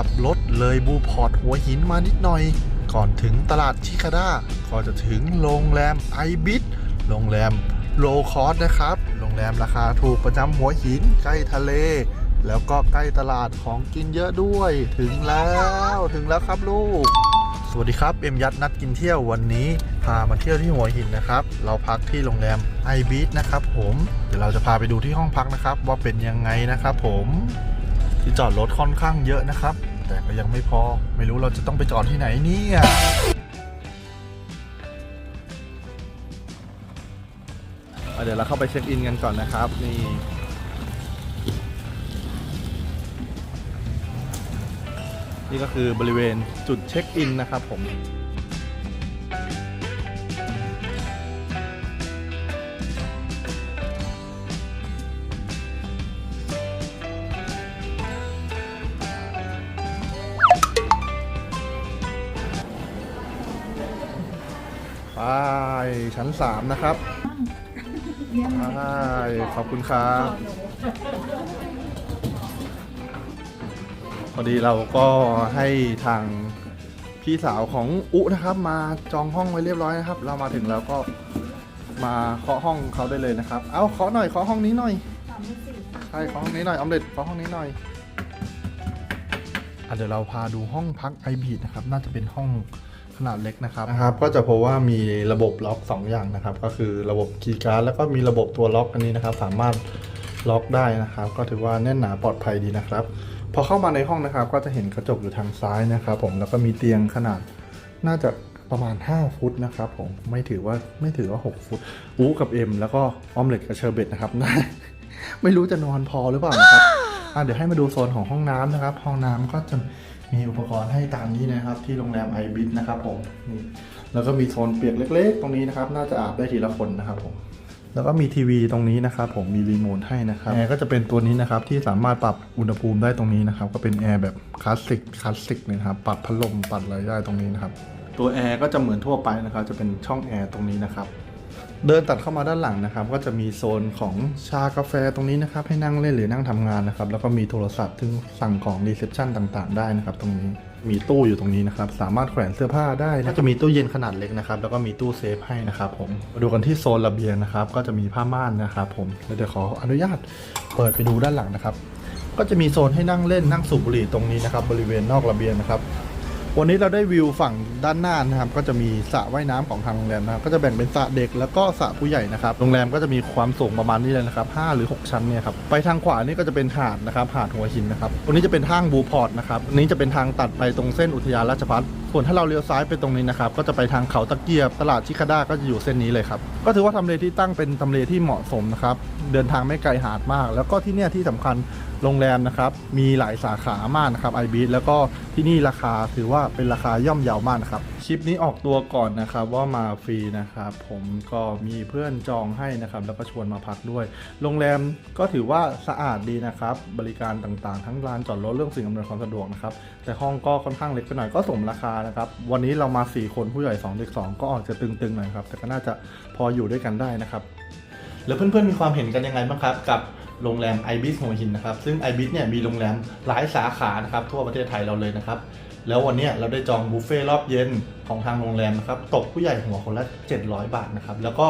ขับรถเลยบูพอร์ตหัวหินมานิดหน่อย ก่อนถึงตลาดชิคาด้าก็จะถึงโรงแรมไอบิทโรงแรมโลคอสนะครับ โรงแรมราคาถูกประจำหัวหินใกล้ทะเล แล้วก็ใกล้ตลาดของกินเยอะด้วย ถึงแล้วถึงแล้วครับลูก สวัสดีครับ เอ็มยัดนัดกินเที่ยววันนี้ พามาเที่ยวที่หัวหินนะครับ เราพักที่โรงแรมไอบีทนะครับผม เดี๋ยวเราจะพาไปดูที่ห้องพักนะครับ ว่าเป็นยังไงนะครับผม ที่จอดรถค่อนข้างเยอะนะครับ แต่ก็ยังไม่พอไม่รู้เราจะต้องไปจอดที่ไหนเนี่ยเอาเดี๋ยวเราเข้าไปเช็คอินกันก่อนนะครับนี่นี่ก็คือบริเวณจุดเช็คอินนะครับผม ไปชั้น3นะครับไปขอบคุณครับ พอดีเราก็ให้ทางพี่สาวของอุนะครับ มาจองห้องไว้เรียบร้อยนะครับ เรามาถึงแล้วก็มาเคาะห้องเขาได้เลยนะครับ เอาเคาะหน่อยเคาะห้องนี้หน่อยใช่เคาะห้องนี้หน่อยออมเล็ตเคาะห้องนี้หน่อยอะเดี๋ยวเราพาดูห้องพักไอบีดนะครับ น่าจะเป็นห้อง ขนาดเล็กนะครับนะครับ ก็จะพบว่ามีระบบล็อก 2 อย่างนะครับ ก็คือระบบคีย์การ์ดแล้วก็มีระบบตัวล็อกอันนี้นะครับ สามารถล็อกได้นะครับ ก็ถือว่าแน่นหนาปลอดภัยดีนะครับ พอเข้ามาในห้องนะครับ ก็จะเห็นกระจกอยู่ทางซ้ายนะครับ ผมแล้วก็มีเตียงขนาดน่าจะประมาณ 5 ฟุตนะครับผมไม่ถือว่าไม่ถือว่า 6 ฟุตอูกับเอ็มแล้วก็ออมเล็ตกับเชอร์เบตนะครับ ไม่รู้จะนอนพอหรือเปล่านะครับอะเดี๋ยวให้มาดูโซนของห้องน้ำนะครับ ห้องน้ำก็จะ มีอุปกรณ์ให้ตามนี้นะครับที่โรงแรมไอบิทนะครับผมนี่แล้วก็มีโซนเปียกเล็ก ๆ ตรงนี้นะครับ น่าจะอาบได้ทีละคนนะครับผมแล้วก็มีทีวีตรงนี้นะครับผมมีรีโมทให้นะครับแอร์ก็จะเป็นตัวนี้นะครับที่สามารถปรับอุณหภูมิได้ตรงนี้นะครับก็เป็นแอร์แบบคลาสสิกคลาสสิกเลยนะครับปรับพัดลมปรับอะไรได้ตรงนี้นะครับตัวแอร์ก็จะเหมือนทั่วไปนะครับจะเป็นช่องแอร์ตรงนี้นะครับ เดินตัดเข้ามาด้านหลังนะครับ ก็จะมีโซนของชากาแฟตรงนี้นะครับ ให้นั่งเล่นหรือนั่งทำงานนะครับ แล้วก็มีโทรศัพท์ซึ่งสั่งของรีเซพชันต่างๆ ได้นะครับ ตรงนี้มีตู้อยู่ตรงนี้นะครับ สามารถแขวนเสื้อผ้าได้นะจะมีตู้เย็นขนาดเล็กนะครับ แล้วก็มีตู้เซฟให้นะครับผมมาดูกันที่โซนระเบียงนะครับ ก็จะมีผ้าม่านนะครับ ผมแล้วเดี๋ยวขออนุญาตเปิดไปดูด้านหลังนะครับ ก็จะมีโซนให้นั่งเล่นนั่งสูบบุหรี่ตรงนี้นะครับ บริเวณนอกระเบียงนะครับ วันนี้เราได้วิวฝั่งด้านหน้านะครับ ก็จะมีสระว่ายน้ำของทางโรงแรมนะครับ ก็จะแบ่งเป็นสระเด็กแล้วก็สระผู้ใหญ่นะครับ โรงแรมก็จะมีความสูงประมาณนี้เลยนะครับ5หรือ 6 ชั้นเนี่ยครับ ไปทางขวานี่ก็จะเป็นหาดนะครับ หาดหัวหินนะครับ ตรงนี้จะเป็นทางบูพอร์ตนะครับอันนี้จะเป็นทางตัดไปตรงเส้นอุทยานราชพัฒน์ส่วนถ้าเราเลี้ยวซ้ายไปตรงนี้นะครับก็จะไปทางเขาตะเกียบตลาดชิคาด้าก็จะอยู่เส้นนี้เลยครับก็ถือว่าทำเลที่ตั้งเป็นทำเลที่เหมาะสมนะครับเดินทางไม่ไกลหาดมาก แล้วก็ที่เนี่ยที่สำคัญโรงแรมนะครับมีหลายสาขามากนะครับไอบีแล้วก็ที่นี่ราคาถือว่าเป็นราคาย่อมเยาวมากนะครับคลิปนี้ออกตัวก่อนนะครับว่ามาฟรีนะครับผมก็มีเพื่อนจองให้นะครับแล้วก็ชวนมาพักด้วย โรงแรมก็ถือว่าสะอาดดีนะครับ บริการต่างๆ ทั้งลานจอดรถเรื่องสิ่งอำนวยความสะดวกนะครับแต่ห้องก็ค่อนข้างเล็กไปหน่อยก็สมราคานะครับวันนี้เรามา 4 คนผู้ใหญ่2เด็ก2ก็ออกจะตึงๆหน่อยครับแต่ก็น่าจะพออยู่ด้วยกันได้นะครับแล้วเพื่อนๆมีความเห็นกันยังไงบ้างครับกับโรงแรม i b i s หัวหินนะครับซึ่ง i b i s เนี่ยมีโรงแรมหลายสาขานะครับทั่วประเทศไทยเราเลยนะครับ แล้ววันนี้เราได้จองบุฟเฟ่ต์รอบเย็นของทางโรงแรมนะครับ ตกผู้ใหญ่หัวคนละ 700 บาทนะครับ แล้วก็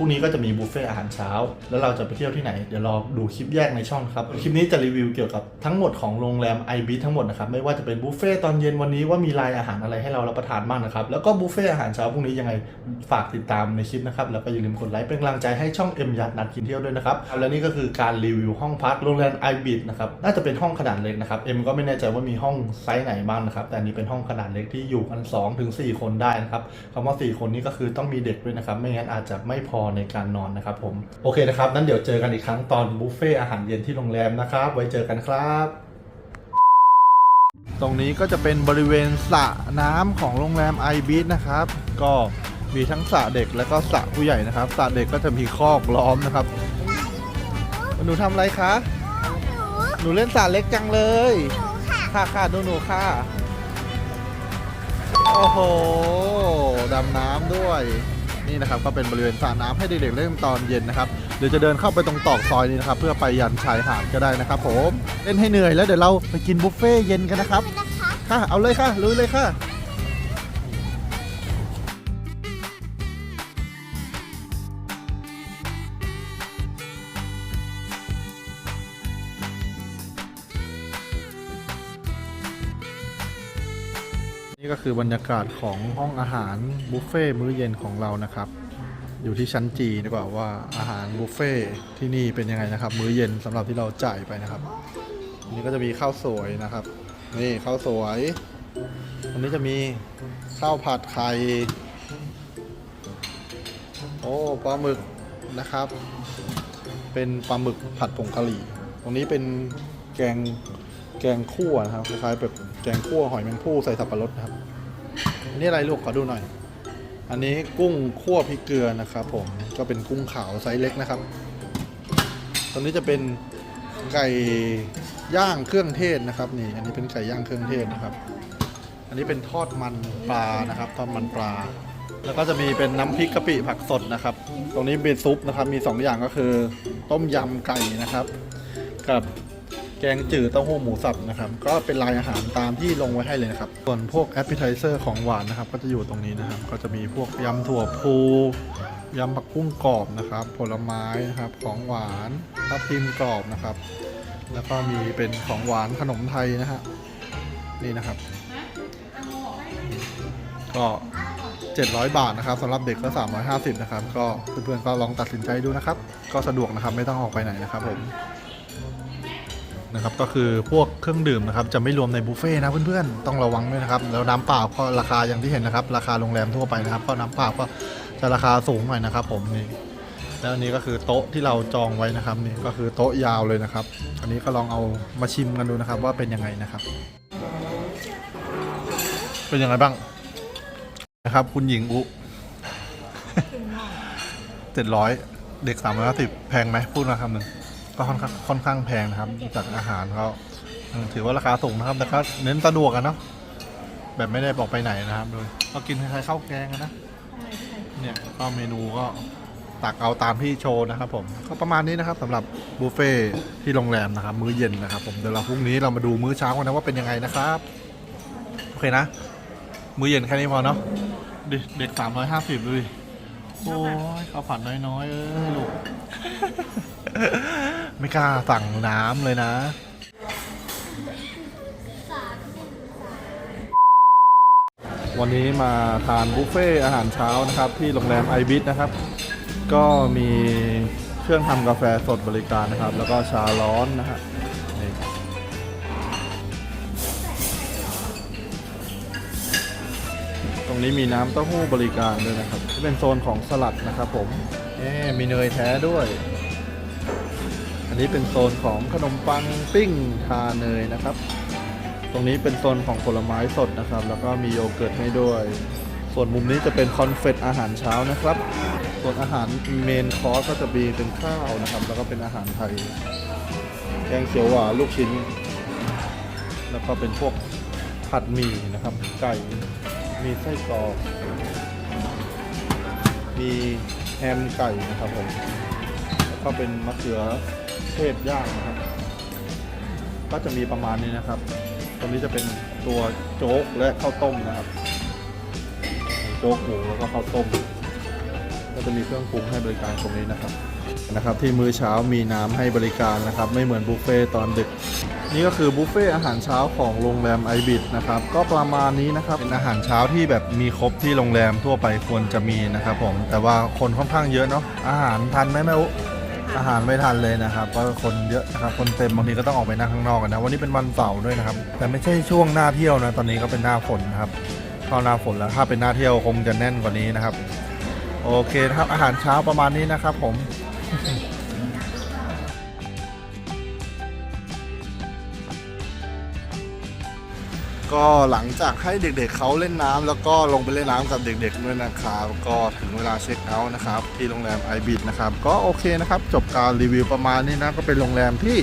พรุ่งนี้ก็จะมีบุฟเฟ่ต์อาหารเช้า แล้วเราจะไปเที่ยวที่ไหน เดี๋ยวรอดูคลิปแยกในช่องครับ คลิปนี้จะรีวิวเกี่ยวกับทั้งหมดของโรงแรม i b i s ทั้งหมดนะครับ ไม่ว่าจะเป็นบุฟเฟ่ต์ตอนเย็นวันนี้ว่ามีรายอาหารอะไรให้เรารับประทานบ้างนะครับ แล้วก็บุฟเฟ่ต์อาหารเช้าพรุ่งนี้ยังไงฝากติดตามในคลิปนะครับ แล้วก็อย่าลืมกดไลค์เป็นกำลังใจให้ช่อง M ยัดนัดกินเที่ยวด้วยนะครับ และนี่ก็คือการรีวิวห้องพักโรงแรม i b i s นะครับ น่าจะเป็นห้องขนาดเล็กนะครับ M ก็ไม่แน่ใจว่ามีห้องไซส์ไหนบ้างนะครับ แต่นี้เป็นห้องขนาดเล็กที่อยู่กัน2-4 คนได้นะครับคำว่า 4 คนนี้ก็คือต้องมีเด็กด้วยนะครับ ไม่งั้นอาจจะไม่พอในการนอนนะครับผมโอเคนะครับนั้นเดี๋ยวเจอกันอีกครั้งตอนบุฟเฟ่อาหารเย็นที่โรงแรมนะครับ ไว้เจอกันครับ ตรงนี้ก็จะเป็นบริเวณสระน้ำของโรงแรมไอบีทนะครับ ก็มีทั้งสระเด็กแล้วก็สระผู้ใหญ่นะครับสระเด็กก็จะมีคอกล้อมนะครับ หนูทำอะไรคะ หนูเล่นสระเล็กจังเลย ค่ะค่ะหนูหนูค่ะ โอ้โห ดำน้ำด้วย นี่นะครับก็เป็นบริเวณสระน้ำให้เด็กๆเล่นตอนเย็นนะครับหรือจะเดินเข้าไปตรงตอกซอยนี้นะครับเพื่อไปยันชายหาดก็ได้นะครับผมเล่นให้เหนื่อยแล้วเดี๋ยวเราไปกินบุฟเฟ่ต์เย็นกันนะครับนะคะค่ะเอาเลยค่ะลุยเลยค่ะ ก็คือบรรยากาศของห้องอาหารบุฟเฟ่ต์มื้อเย็นของเรานะครับ อยู่ที่ชั้นจีดีกว่าว่าอาหารบุฟเฟ่ต์ที่นี่เป็นยังไงนะครับ มื้อเย็นสำหรับที่เราจ่ายไปนะครับนนี้ก็จะมีข้าวสวยนะครับ นี่ข้าวสวยอันนี้จะมีข้าวผัดไข่โอ้ปลาหมึกนะครับ เป็นปลาหมึกผัดผงกะหรี่ ตรงนี้เป็นแกง แกงคั่วนะครับคล้ายๆแบบแกงคั่วหอยแมงภู่ใส่สับปะรดนะครับอันนี้อะไรลูกขอดูหน่อย อันนี้กุ้งคั่วพริกเกลือนะครับ ผมก็เป็นกุ้งขาวไซส์เล็กนะครับตรงนี้จะเป็นไก่ย่างเครื่องเทศนะครับนี่ อันนี้เป็นไก่ย่างเครื่องเทศนะครับ อันนี้เป็นทอดมันปลานะครับทอดมันปลา แล้วก็จะมีเป็นน้ำพริกกะปิผักสดนะครับ ตรงนี้เป็นซุปนะครับมี 2 อย่างก็คือ ต้มยำไก่นะครับ กับ แกงจืดเต้าหู้หมูสับนะครับ ก็เป็นลายอาหารตามที่ลงไว้ให้เลยนะครับ ส่วนพวกแอปเปิลไทเซอร์ของหวานนะครับ ก็จะอยู่ตรงนี้นะครับ ก็จะมีพวกยำถั่วพูยำผักกุ้งกรอบนะครับ ผลไม้นะครับ ของหวานทับทิมกรอบนะครับ แล้วก็มีเป็นของหวานขนมไทยนะฮะ นี่นะครับ ก็700 บาทนะครับสำหรับเด็กก็ 350 นะครับ ก็เพื่อนๆก็ลองตัดสินใจดูนะครับ ก็สะดวกนะครับไม่ต้องออกไปไหนนะครับผม นะครับก็คือพวกเครื่องดื่มนะครับจะไม่รวมในบุฟเฟ่นะเพื่อนๆต้องระวังด้วยนะครับแล้วน้ำเปล่าก็ราคาอย่างที่เห็นนะครับ ราคาโรงแรมทั่วไปนะครับก็น้ำเปล่าก็จะราคาสูงหน่อยนะครับ ผมนี่แล้วอันนี้ก็คือโต๊ะที่เราจองไว้นะครับนี่ก็คือโต๊ะยาวเลยนะครับ อันนี้ก็ลองเอามาชิมกันดูนะครับ ว่าเป็นยังไงนะครับ เป็นยังไงบ้างนะครับ คุณหญิงอุเจ็ดร้อยเด็กสามร้อยสิบแพงไหมพูดมาคำหนึ่ง ก็ค่อนข้างค่อนข้างแพงนะครับจากอาหารเขาถือว่าราคาสูงนะครับแต่ก็เน้นสะดวกกันเนาะแบบไม่ได้บอกไปไหนนะครับโดยก็กินคล้ายๆข้าวแกงอะนะเนี่ยก็เมนูก็ตักเอาตามที่โชว์นะครับ ผมก็ประมาณนี้นะครับสำหรับบุฟเฟ่ที่โรงแรมนะครับ มื้อเย็นนะครับ ผมเดี๋ยวเราพรุ่งนี้เรามาดูมื้อเช้ากันนะว่าเป็นยังไงนะครับโอเคนะ มื้อเย็นแค่นี้พอเนาะเด็กสามร้อยห้าสิบดูดิ โอ้ยข้าวผัดน้อยๆเอ้ยลูก ไม่กล้าสั่งน้ำเลยนะ วันนี้มาทานบุฟเฟ่อาหารเช้านะครับ ที่โรงแรมไอบิสนะครับ ก็มีเครื่องทำกาแฟสดบริการนะครับ แล้วก็ชาร้อนนะฮะ รงนี้มีน้ำเต้าหู้บริการด้วยนะครับที่เป็นโซนของสลัดนะครับผมเอ๊ะมีเนยแท้ด้วย อันนี้เป็นโซนของขนมปังปิ้งทาเนยนะครับ ตรงนี้เป็นโซนของผลไม้สดนะครับ แล้วก็มีโยเกิร์ตให้ด้วย ส่วนมุมนี้จะเป็นคอนเฟตอาหารเช้านะครับ ส่วนอาหารเมนคอร์สก็จะมีเป็นข้าวนะครับ แล้วก็เป็นอาหารไทย แกงเขียวหวานลูกชิ้น แล้วก็เป็นพวกผัดหมี่นะครับ ไก่ มีไส้กรอก มีแฮมไก่นะครับผมแล้วก็เป็นมะเขือเทศย่างนะครับ ก็จะมีประมาณนี้นะครับตรงนี้จะเป็นตัวโจ๊กและข้าวต้มนะครับ โจ๊กหมูแล้วก็ข้าวต้ม ก็จะมีเครื่องปรุงให้บริการตรงนี้นะครับ นะครับที่มื้อเช้ามีน้ำให้บริการนะครับ ไม่เหมือนบุฟเฟ่ตอนดึก นี่ก็คือบุฟเฟ่อาหารเช้าของโรงแรมไอบิดนะครับก็ประมาณนี้นะครับเป็นอาหารเช้าที่แบบมีครบที่โรงแรมทั่วไปควรจะมีนะครับผมแต่ว่าคนค่อนข้างเยอะเนาะอาหารทันไหมแม่อุอาหารไม่ทันเลยนะครับเพราะคนเยอะนะครับคนเต็มบางทีก็ต้องออกไปนั่งข้างนอกกันนะวันนี้เป็นวันเสาร์ด้วยนะครับแต่ไม่ใช่ช่วงหน้าเที่ยวนะตอนนี้ก็เป็นหน้าฝนนะครับเข้าหน้าฝนแล้วถ้าเป็นหน้าเที่ยวคงจะแน่นกว่านี้นะครับ โอเคนะครับอาหารเช้าประมาณนี้นะครับผม ก็หลังจากให้เด็กๆเขาเล่นน้ำแล้วก็ลงไปเล่นน้ำกับเด็กๆด้วยนะครับก็ถึงเวลาเช็คเอาท์นะครับที่โรงแรมไอบิดนะครับก็โอเคนะครับจบการรีวิวประมาณนี้นะก็เป็นโรงแรมที่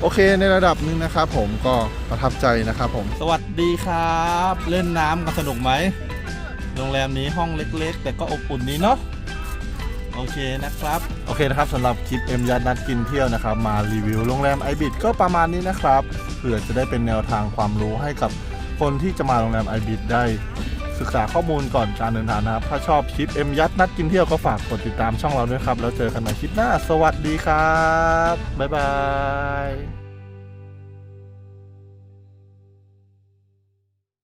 โอเคในระดับหนึ่งนะครับผมก็ประทับใจนะครับผม สวัสดีครับ เล่นน้ำกันสนุกไหมโรงแรมนี้ห้องเล็ก ๆ แต่ก็อบอุ่นดีเนาะโโอเคนะครับโอเคนะครับสำหรับคลิปเอ็มยัดนัดกินเที่ยวนะครับ มารีวิวโรงแรมไอบิดก็ประมาณนี้นะครับเผื่อจะได้เป็นแนวทางความรู้ให้กับ คนที่จะมาโรงแรมไอบิดได้ศึกษาข้อมูลก่อนการเดินทางนะครับ ถ้าชอบคลิปเอ็มยัดนัดกินเที่ยวก็ฝากกดติดตามช่องเราด้วยครับ แล้วเจอกันใหม่คลิปหน้า สวัสดีครับ บ๊ายบาย